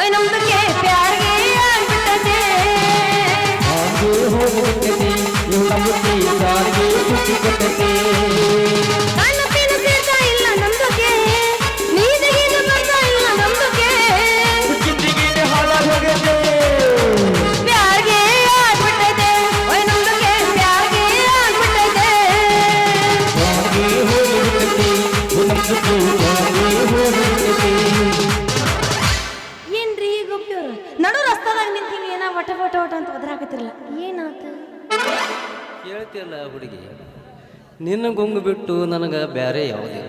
ওই নম্বর ಒದರಾಕತ್ತಿರಲ್ಲ ಏನಾತ? ಕೇಳ್ತಿಲ್ಲ ಹುಡುಗಿ ನಿನ್ನ ಗುಂಗು ಬಿಟ್ಟು ನನಗೆ ಬೇರೆ ಯಾವುದಿಲ್ಲ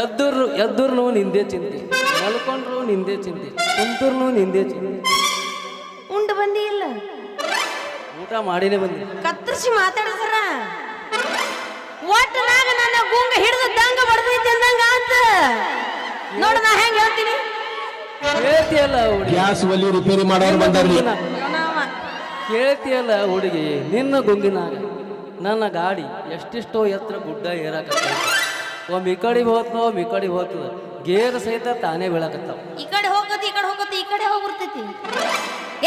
ಎದ್ದರು ಎದ್ದುರ್ನು ನಿಂದೆ ಚಿಂತೆ ಮಲ್ಕೊಂಡ್ರು ನಿಂದೆ ಚಿಂತೆ ಕುಂತರು ನಿಂದೆ ಚಿಂತೆ. ಉಂಡು ಬಂದಿ ಇಲ್ಲ? ಊಟ ಮಾಡಿನೇ ಬಂದಿ ಕತ್ತರಿಸಿ ಮಾತಾಡಿದ್ರ ಒಟ್ಟನಾಗ ನನ್ನ ಗುಂಗ ಹಿಡಿದು ದಂಗ ಬಡ್ದೈತಿ ಅಂದಂಗ ಅಂತ ನೋಡ ನಾ ಹೆಂಗೆ ಹೇಳ್ತೀನಿ? ಕೇಳ್ತಿಯಲ್ಲ ಹುಡುಗಿ? ಗ್ಯಾಸ್ ಒಲಿ ರಿಪೇರಿ ಮಾಡೋರು ಬಂದಾರ್ರಿ ಕೇಳ್ತಿಯಲ್ಲ ಹುಡುಗಿ? ನಿನ್ನ ಗುಂಗಿನಾಗ ನನ್ನ ಗಾಡಿ ಎಷ್ಟಿಷ್ಟೋ ಎತ್ತರ ಗುಡ್ಡ ಏರಾಕತ್ತೈತಿ ಒಮ್ಮೆ ಈ ಕಡೆ ಹೋತ ಒಮ್ಮೆ ಈ ಕಡೆ ಹೋಗ್ತದ ಗೇರ್ ಸಹಿತ ತಾನೇ ಬೀಳಕತ್ತಾವ. ಈ ಕಡೆ ಹೋಗತಿ ಈ ಕಡೆ ಹೋಗತಿ ಈ ಕಡೆ ಹೋಗ್ಬಿಡ್ತೈತಿ.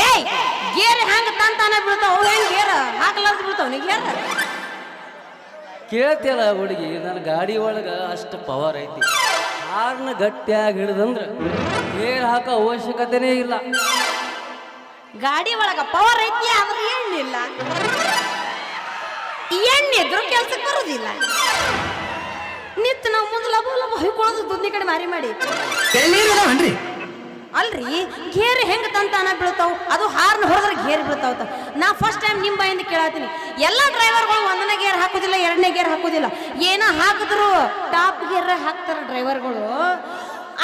ಏಯ್ ಗೇರ್ ಹ್ಯಾಂಗ ತಾನ್ ತಾನೇ ಬೀಳ್ತಾವ? ಅವ್ ಹೆಂಗ್ ಗೇರ್ ಹಾಕಲಾರ್ದು ಬೀಳ್ತಾವ ನೀ ಗೇರ್? ಕೇಳ್ತಿಯಲ್ಲ ಹುಡುಗಿ? ನನ್ನ ಗಾಡಿ ಒಳಗೆ ಅಷ್ಟು ಪವರ್ ಐತಿ. ಹಾರ್ನ ಗಟ್ಟಿಯಾಗಿ ಹಿಡಿದಂದ್ರೆ ಏರ್ ಹಾಕೋ ಅವಶ್ಯಕತೆನೇ ಇಲ್ಲ. ಗಾಡಿ ಒಳಗ ಪವರ್ ಐತಿ ಆದ್ರೆ ಎಣ್ಣಿಲ್ಲ ಎಣ್ಣೆ ಇದ್ರು ಕೆಲ್ಸಕ್ಕೆ ಬರುದಿಲ್ಲ. ನಿತ್ ನಾವು ಮುಂದೆ ಲಭ ಲಭ ಹೊಯ್ಕೊಳ್ಳೋದು ದುಡ್ನಿ ಕಡೆ ಮಾರಿ ಮಾಡಿ. ಅಲ್ರಿ? ಗೇರ್ ಹೆಂಗೆ ತಂತಾನ ಬೀಳ್ತಾವ? ಅದು ಹಾರ್ನ್ ಹೊಡೆದ್ರೆ ಗೇರ್ ಬೀಳ್ತಾವ ನಾ ಫಸ್ಟ್ ಟೈಮ್ ನಿಮ್ಮ ಬಾಯಿಂದ ಕೇಳತ್ತೀನಿ ಎಲ್ಲ ಡ್ರೈವರ್ಗಳು ಒಂದನೇ ಗೇರ್ ಹಾಕೋದಿಲ್ಲ ಎರಡನೇ ಗೇರ್ ಹಾಕೋದಿಲ್ಲ. ಏನೋ ಹಾಕಿದ್ರು ಟಾಪ್ ಗೇರ್ ಹಾಕ್ತಾರೆ ಡ್ರೈವರ್ಗಳು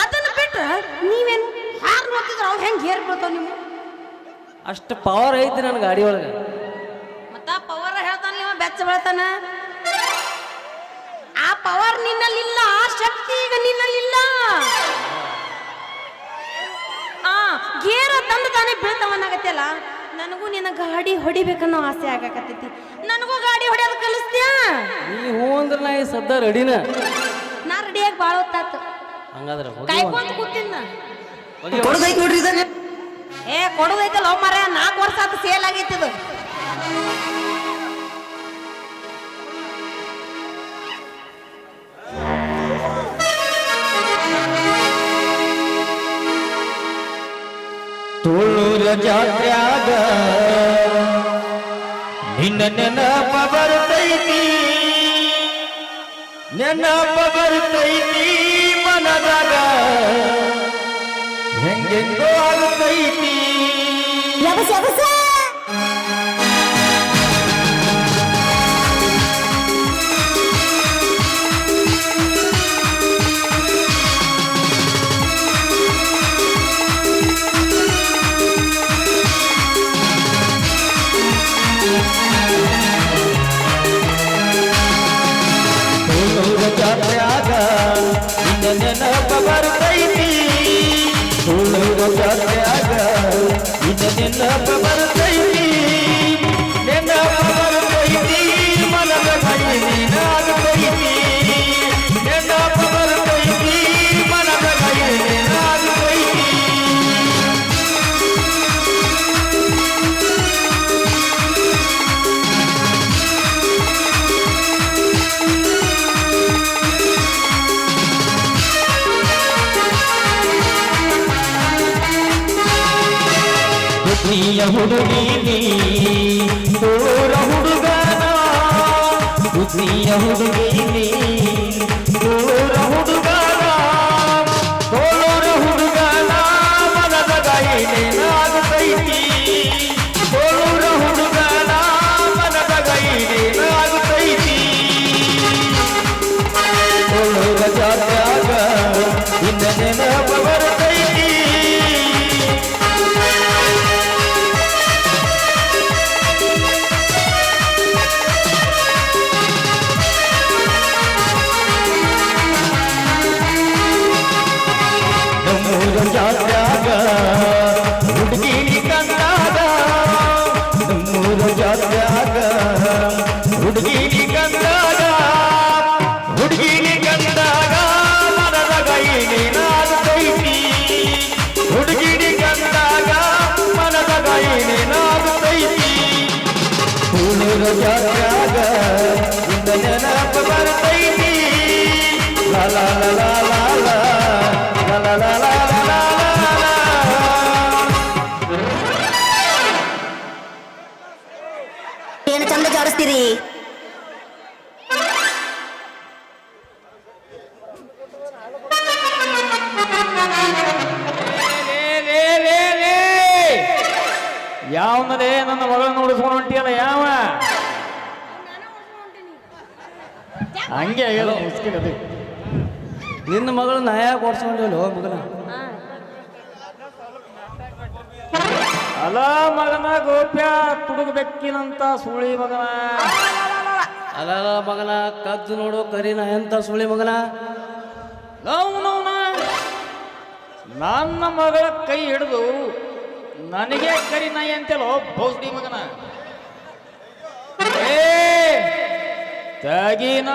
ಅದನ್ನ ಬಿಟ್ರೆ ನೀವೇನು ಹಾರ್ನ್ ಹೊತ್ತಿದ್ರೆ ಅವು ಹೆಂಗೆ ಗೇರ್ ಬೀಳ್ತಾವ ನಿಮ್ಮ ಅಷ್ಟು ಪವರ್ ಐತಿ ನನ್ನ ಗಾಡಿ ಒಳಗೆ. ಮತ್ತ ಪವರ್ ಹೇಳ್ತಾನೆ ಬೆಚ್ಚ ಬೀಳ್ತಾನ? ತಾನೇ ಬೀಳ್ತಾವನ್ನಾಗತ್ತಲ್ಲ ನನಗೂ ನಿನ್ನ ಗಾಡಿ ಹೊಡಿಬೇಕನ್ನೋ ಆಸೆ ಆಗಾಕತ್ತೈತಿ. ನನಗೂ ಗಾಡಿ ಹೊಡೆಯೋದು ಕಲಿಸ್ತೀಯಾ? ನೀ ಹೂ ಅಂದ್ರೆ ನಾ ಈ ಸದ್ದ ರೆಡಿನ? ನಾ ರೆಡಿಯಾಗಿ ಭಾಳ ಹೊತ್ತಾತು. ಹಂಗಾದ್ರೆ ಹೋಗಿ ಕಾಯ್ಕೊಂತ ಕೂತಿದ್ದ ನೋಡ್ರಿ ಏ ಕೊಡೋದೈತಲ್ಲ ಮರ ನಾಲ್ಕು ವರ್ಷ ಆತು ಸೇಲ್ ಆಗೈತಿದು ತುಳುರ ಜಾತ್ರ್ಯಾಗ ನಿನ್ನ ನೆನಪ ಬರ್ತೈತಿ. ನೆನಪ ಬರ್ತೈತಿ ಮನದಾಗ. ಹೆಂಗೆಂಗೋ ಆಗ್ತೈತಿ ನಿನ್ನ ಹುಡುಗಿ ಹುಡುಗನ ಬುದ್ಧಿಯ ಹುಡುಗಿ. ಜಾತ್ಯಾಗ ಹುಡುಗಿ ಕಂದಾಗ ನಮ್ಮೂರ ಜಾತ್ಯಾಗ ಹುಡುಗಿ ಕಂದಾಗ ಹುಡುಗಿ ಕಂದಾಗ ಮನದ ಹುಡುಗಿ ಮಾಡ್ತೀರಿ? ಯಾವನದೇ ನನ್ನ ಮಗಳನ್ನ ಉಳಿಸ್ಕೊಂಡು ಹೊಂಟಿಯಲ್ಲ ಯಾವ? ಹಂಗೆ ಮುಸ್ಕಿಲ್ಲ ನಿನ್ನ ಮಗಳು ನಾ ಯಾಕೆ ಓಡಿಸ್ಕೊಂಡಿಲ್ಲ ಮಗನ? ಅಲ ಮಗನ ಗೋಪ್ಯ ತುಡುಗಬೇಕಿನಂತ ಬೆಕ್ಕಿನಂತ ಸುಳಿ ಮಗನ. ಅಲ ಮಗನ ಕದ್ದು ನೋಡು ಕರೀನ ಎಂತ ಸುಳಿ ಮಗನ? ನನ್ನ ಮಗಳ ಕೈ ಹಿಡಿದು ನನಗೆ ಕರಿ ನಾಯಿ ಅಂತೇಳೋ ಬೌಸ್ಡಿ ಮಗನ. ಏ ತಗೀನ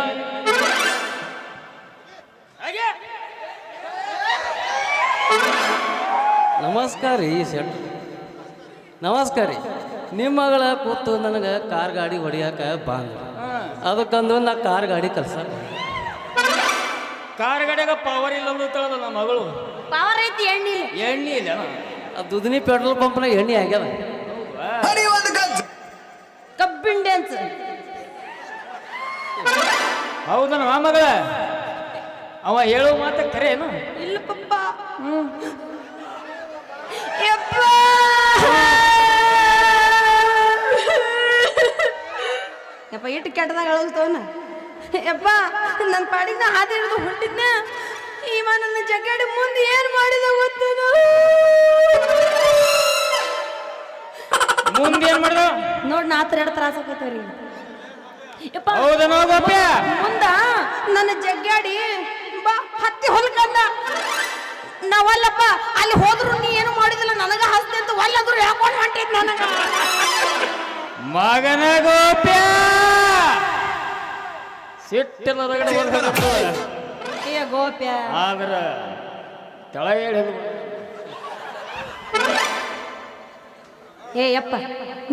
ನಮಸ್ಕಾರ ರೀ ಶೆಟ್ ನಮಸ್ಕಾರ ರೀ. ನಿಮ್ಮ ಮಗಳ ಕೂತು ನನಗೆ ಕಾರ್ ಗಾಡಿ ಹೊಡಿಯಾಕ ಬಾಂದ್. ಅದಕ್ಕಂದು ನಾ ಕಾರ್ ಗಾಡಿ ಕಲ್ಸ. ಕಾರ್ ಗಾಡಿಯಾಗ ಪವರ್ ಇಲ್ಲ ತಳದ ನನ್ನ ಮಗಳು. ಪವರ್ ಐತಿ ಎಣ್ಣೆ ಎಣ್ಣೆ ಇಲ್ಲ ಆ ದುಧನಿ ಪೆಟ್ರೋಲ್ ಪಂಪ್ನ ಎಣ್ಣೆ ಆಗ್ಯದ. ಕಬ್ಬಿಣ ಡ್ಯಾನ್ಸ್ ಹೌದನ ಮಗಳ. ಅವ ಹೇಳೋ ಮಾತ ಕರೆ ಏನು ಇಲ್ಲ ಪಪ್ಪ ಯಪ್ಪ. ಯಪ್ಪ ಇಟ್ಟು ಕೆಟ್ಟದಾಗ ಅಳಲ್ತವನ ಯಪ್ಪ ನನ್ನ ಪಾಡಿನ ಹಾದಿ ಹಿಡಿದು ಹುಟ್ಟಿದ್ನ. ಇವ ನನ್ನ ಜಗ್ಗಾಡಿ ಮುಂದೆ ಏನ್ ಮಾಡಿದ ಗೊತ್ತೇನು? ಮುಂದೆ ಏನು ಮಾಡೋ ನೋಡ್ ನಾ ಹತ್ರ ಎರಡು ತ್ರಾಸ ಆಕೈತವ್ರಿ ಯಪ್ಪ ಹೌದನೋ ಗೋಪ್ಯ? ಮುಂದ ನನ್ನ ಜಗ್ಗಾಡಿ ಬಾ ಹತ್ತಿ ಹೊಲ್ಕಂದ. ನಾವಲ್ಲಪ್ಪ ಅಲ್ಲಿ ಹೋದ್ರು ನೀ ಏನು ಮಾಡಿದಿಲ್ಲ ನನಗ ಹಸ್ತಿ ಅಂತ ಒಲ್ಲದ್ರು ಯಾಕೊಂಡು ಹೊಂಟಿದ್ ನನಗ? ಮಗನ ಗೋಪ್ಯ! ಸಿಟ್ಟಿನ ಹೊರಗಡೆ ಬಂದ ಏ ಗೋಪ್ಯ. ಆದ್ರ ತಳ ಹೇಳಿ ಏ ಯಪ್ಪ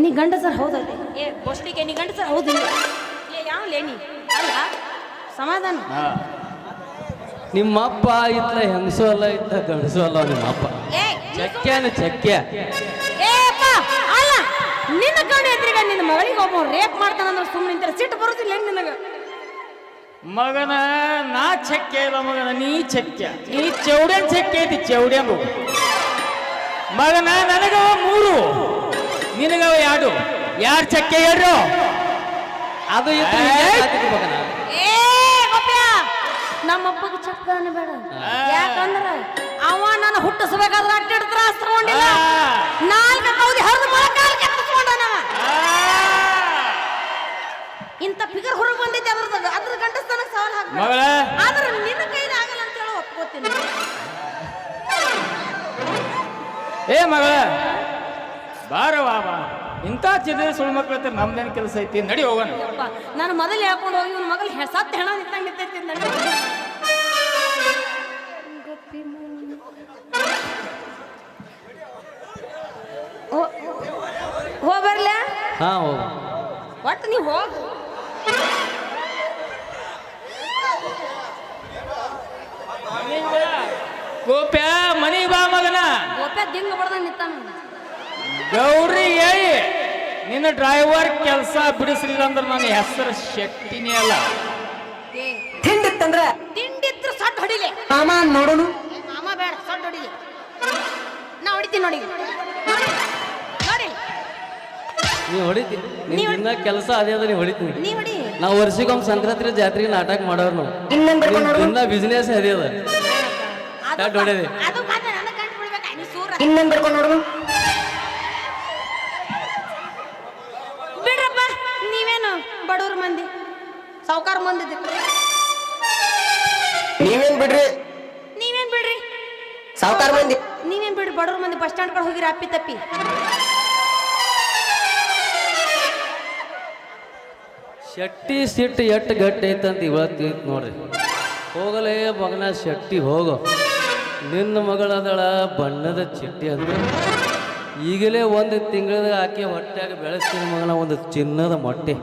ನೀ ಗಂಡಸರ್ ಹೌದಲ್ಲ ಏ ಬೋಸ್ಟಿಗೆ ನೀ ಗಂಡಸರ್ ಹೌದು ಏ ಯಾವ ಲೇನಿ ಅಲ್ಲ ಸಮಾಧಾನ. ನಿಮ್ಮಪ್ಪ ಇತ್ತ ಹೆಂಗಸು ಅಲ್ಲ ಇತ್ತ ಗಂಡಸು ಅಲ್ಲ ನಿಮ್ಮಪ್ಪ. ಏ ಚಕ್ಕೆ. ಚಕ್ಕ್ಯ ಏ ಅಪ್ಪ ಅಲ್ಲ ನಿನ್ನ ಗಂಡ ಎದ್ರಿಗ ನಿನ್ನ ಮಗಳಿಗೆ ಒಬ್ಬ ರೇಪ್ ಮಾಡ್ತಾನಂದ್ರೆ ಸುಮ್ಮನೆ ನಿಂತರ ಸಿಟ್ಟು ಬರುತ್ತಿಲ್ಲ ಹೆಂಗ್ ನಿನಗ? ಮಗನ ನಾ ಚಕ್ಕೆ ಇಲ್ಲ ಮಗನ ನೀ ಚಕ್ಕೆ. ನೀ ಚೌಡ್ಯನ್ ಚಕ್ಕೆ ಐತಿ ಚೌಡ್ಯನು ಮಗನ ನನಗವ ಮೂರು ನಿನಗವ ಎರಡು. ಯಾರು ಚಕ್ಕೆ ಹೇಳ್ರು? ಅದು ಇತ್ತು ಮಗನ. ಏ ನಮ್ಮ ನಮ್ಮಪ್ಪಗ ಚಕ್ಕ ಬೇಡ ಯಾಕಂದ್ರ ಅವ ನನ್ನ ಹುಟ್ಟಿಸ್ಬೇಕಾದ್ರೆ ಏ ಮಗಳ ಬಾರವಾ ಬಾ ಇಂಥ ಚಿದ ಸುಳ್ಳು ಮಕ್ಕಳ ನಮ್ದೇನು ಕೆಲಸ ಐತಿ? ನಡಿ ಹೋಗೋಣ. ನಾನು ಮೊದಲು ಹೇಳ್ಕೊಂಡು ಹೋಗಿ ನನ್ನ ಮಗಲ್ ಹೆಸತ್ತು ಹೆಣ ನಿಂತಂಗಿರ್ತೈತಿ ಹೋಗ್ಬರ್ಲ ಹಾ ಹೋಗ. ಒಟ್ಟು ನೀವು ಹೋಗು ಗೋಪ್ಯ ಮನಿ ಬಾ ಮಗನ. ಗೋಪ್ಯ ದಿಂಗ ನಿಂತಾನ ಗೌರಿ ಏಯ್ ನಿನ್ನ ಡ್ರೈವರ್ ಕೆಲಸ ಬಿಡಿಸಲಿಲ್ಲ ಅಂದ್ರೆ ನನ್ನ ಹೆಸರು ಶಕ್ತಿನೇ ಅಲ್ಲ. ತಿಂಡಿತ್ತಂದ್ರ? ತಿಂಡಿತ್ರ ಸಟ್ ಹೊಡಿಲಿ. ಮಾಮ ನೋಡೋನು? ಮಾಮ ಬೇಡ ಸಟ್ ಹೊಡಿಲಿ. ನಾ ಹೊಡಿತೀನಿ ನೋಡಿ. ನೋಡಿ. ನೀ ಹೊಡಿತೀನಿ ನೀ ದಿನ ಕೆಲಸ ಅದೇ ಅದ ನೀ ಹೊಡಿತೀನಿ. ನೀ ಹೊಡಿ. ನಾವು ವರ್ಷಕ್ಕೊಮ್ಮೆ ಸಂಕ್ರಾಂತಿ ಜಾತ್ರೆಗೆ ನಾಟಕ ಮಾಡೋರು ನಾವು. ಇನ್ನ ಬಿಸ್ನೆಸ್ ಅದೇ ಅದ. ಅದು ಸಟ್ ಹೊಡೆದೆ ಅದು ಮಾತ್ರ ನನಗೆ ಕಂಡು ಬಿಡ್ಬೇಕಾ ನೀ ಸೂರ ಇನ್ನೊಂದ್ ಬರ್ಕೊಂಡು ನೋಡು. ಬಿಡ್ರಪ್ಪ ನೀವೇನು ಬಡವ್ರ ಮಂದಿ? ಸಾವುಕಾರ ಮಂದಿ. ನೀವೇನ್ ಬಿಡ್ರಿ? ನೀವೇನ್ ಬಿಡ್ರಿ? ಸಾವುಕಾರ ಮಂದಿ. ನೀವೇನ್ ಬಿಡ್ರಿ ಬಡವ್ರ ಮಂದಿ ಬಸ್ ಸ್ಟ್ಯಾಂಡ್ ಕಡೆ ಹೋಗಿರಿ ಅಪ್ಪಿ ತಪ್ಪಿ. ಶೆಟ್ಟಿ ಸಿಟ್ಟು ಎಟ್ಟು ಗಟ್ಟಿ ಐತಂತ ಇವತ್ತು ನೋಡ್ರಿ. ಹೋಗಲೇ ಮಗನ ಶೆಟ್ಟಿ ಹೋಗು. ನಿನ್ನ ಮಗಳದಳ ಬಣ್ಣದ ಚಿಟ್ಟಿ ಅಂದ್ರೆ. ಈಗಲೇ ಒಂದು ತಿಂಗಳದಾಗ ಆಕೆ ಹೊಟ್ಟ್ಯಾಗ ಬೆಳೆಸ್ತೀನಿ ಮಗಳ ಒಂದು ಚಿನ್ನದ ಮೊಟ್ಟೆ.